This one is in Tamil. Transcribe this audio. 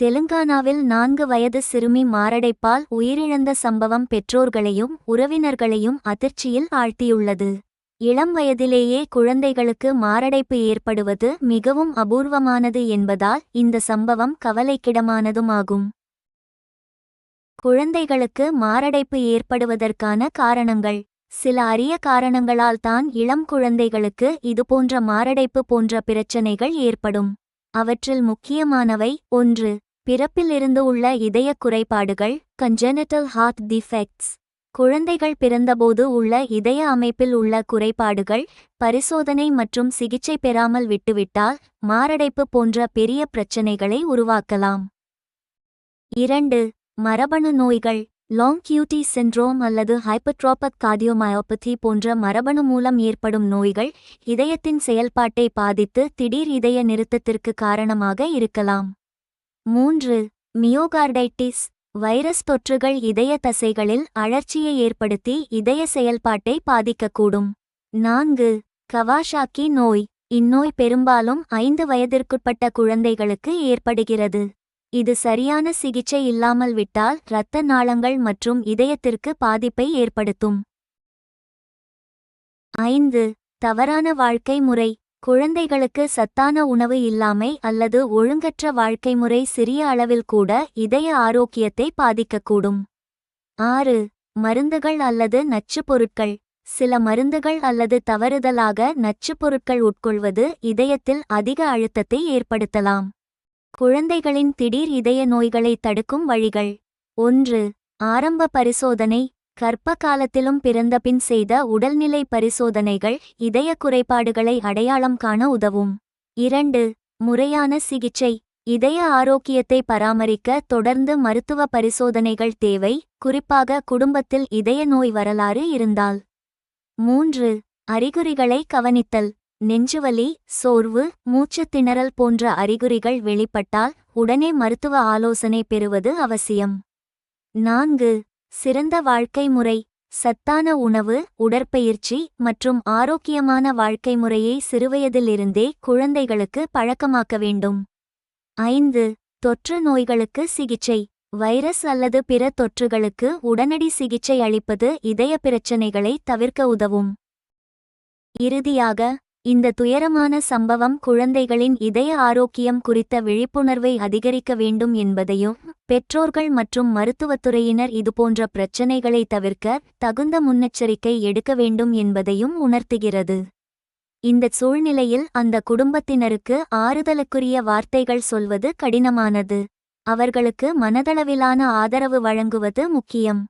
தெலுங்கானாவில் நான்கு வயது சிறுமி மாரடைப்பால் உயிரிழந்த சம்பவம் பெற்றோர்களையும் உறவினர்களையும் அதிர்ச்சியில் ஆழ்த்தியுள்ளது. இளம் வயதிலேயே குழந்தைகளுக்கு மாரடைப்பு ஏற்படுவது மிகவும் அபூர்வமானது என்பதால் இந்த சம்பவம் கவலைக்கிடமானதுமாகும். குழந்தைகளுக்கு மாரடைப்பு ஏற்படுவதற்கான காரணங்கள். சில அரிய காரணங்களால் தான் இளம் குழந்தைகளுக்கு இதுபோன்ற மாரடைப்பு போன்ற பிரச்சனைகள் ஏற்படும். அவற்றில் முக்கியமானவை ஒன்று பிறப்பிலிருந்து உள்ள இதயக் குறைபாடுகள் கஞ்செனட்டல் ஹார்ட் டிஃபெக்ட்ஸ் குழந்தைகள் பிறந்தபோது உள்ள இதய அமைப்பில் உள்ள குறைபாடுகள் பரிசோதனை மற்றும் சிகிச்சை பெறாமல் விட்டுவிட்டால் மாரடைப்பு போன்ற பெரிய பிரச்சினைகளை உருவாக்கலாம். இரண்டு மரபணு நோய்கள் லாங் கியூட்டி சிண்ட்ரோம் அல்லது ஹைப்பட்ரோபத் கார்டியோமயோபதி போன்ற மரபணு மூலம் ஏற்படும் நோய்கள் இதயத்தின் செயல்பாட்டை பாதித்து திடீர் இதய நிறுத்தத்திற்கு காரணமாக இருக்கலாம். மூன்று மியோகார்டைட்டிஸ் வைரஸ் தொற்றுகள் இதய தசைகளில் அழற்சியை ஏற்படுத்தி இதய செயல்பாட்டை பாதிக்கக்கூடும். நான்கு கவாஷாக்கி நோய் இந்நோய் பெரும்பாலும் ஐந்து வயதிற்குட்பட்ட குழந்தைகளுக்கு ஏற்படுகிறது. இது சரியான சிகிச்சை இல்லாமல் விட்டால் இரத்த நாளங்கள் மற்றும் இதயத்திற்கு பாதிப்பை ஏற்படுத்தும். ஐந்து தவறான வாழ்க்கை முறை குழந்தைகளுக்கு சத்தான உணவு இல்லாமை அல்லது ஒழுங்கற்ற வாழ்க்கை முறை சிறிய அளவில் கூட இதய ஆரோக்கியத்தை பாதிக்கக்கூடும். ஆறு மருந்துகள் அல்லது நச்சுப் பொருட்கள். சில மருந்துகள் அல்லது தவறுதலாக நச்சுப் பொருட்கள் உட்கொள்வது இதயத்தில் அதிக அழுத்தத்தை ஏற்படுத்தலாம். குழந்தைகளின் திடீர் இதய நோய்களை தடுக்கும் வழிகள். ஒன்று ஆரம்ப பரிசோதனை. கர்ப்ப காலத்திலும் பிறந்தபின் செய்த உடல்நிலை பரிசோதனைகள் இதய குறைபாடுகளை அடையாளம் காண உதவும். இரண்டு முறையான சிகிச்சை. இதய ஆரோக்கியத்தை பராமரிக்க தொடர்ந்து மருத்துவ பரிசோதனைகள் தேவை குறிப்பாக குடும்பத்தில் இதய நோய் வரலாறு இருந்தால். மூன்று அறிகுறிகளை கவனித்தல். நெஞ்சுவலி சோர்வு மூச்சுத் திணறல் போன்ற அறிகுறிகள் வெளிப்பட்டால் உடனே மருத்துவ ஆலோசனை பெறுவது அவசியம். நான்கு சிறந்த வாழ்க்கை முறை சத்தான உணவு உடற்பயிற்சி மற்றும் ஆரோக்கியமான வாழ்க்கை முறையை சிறுவயதிலிருந்தே குழந்தைகளுக்கு பழக்கமாக்க வேண்டும். ஐந்து தொற்று நோய்களுக்கு சிகிச்சை வைரஸ் அல்லது பிற தொற்றுகளுக்கு உடனடி சிகிச்சை அளிப்பது இதய பிரச்சினைகளை தவிர்க்க உதவும். இறுதியாக இந்த துயரமான சம்பவம் குழந்தைகளின் இதய ஆரோக்கியம் குறித்த விழிப்புணர்வை அதிகரிக்க வேண்டும் என்பதையும் பெற்றோர்கள் மற்றும் மருத்துவத்துறையினர் இதுபோன்ற பிரச்சினைகளை தவிர்க்க தகுந்த முன்னெச்சரிக்கை எடுக்க வேண்டும் என்பதையும் உணர்த்துகிறது. இந்த சூழ்நிலையில் அந்த குடும்பத்தினருக்கு ஆறுதலுக்குரிய வார்த்தைகள் சொல்வது கடினமானது. அவர்களுக்கு மனதளவிலான ஆதரவு வழங்குவது முக்கியம்.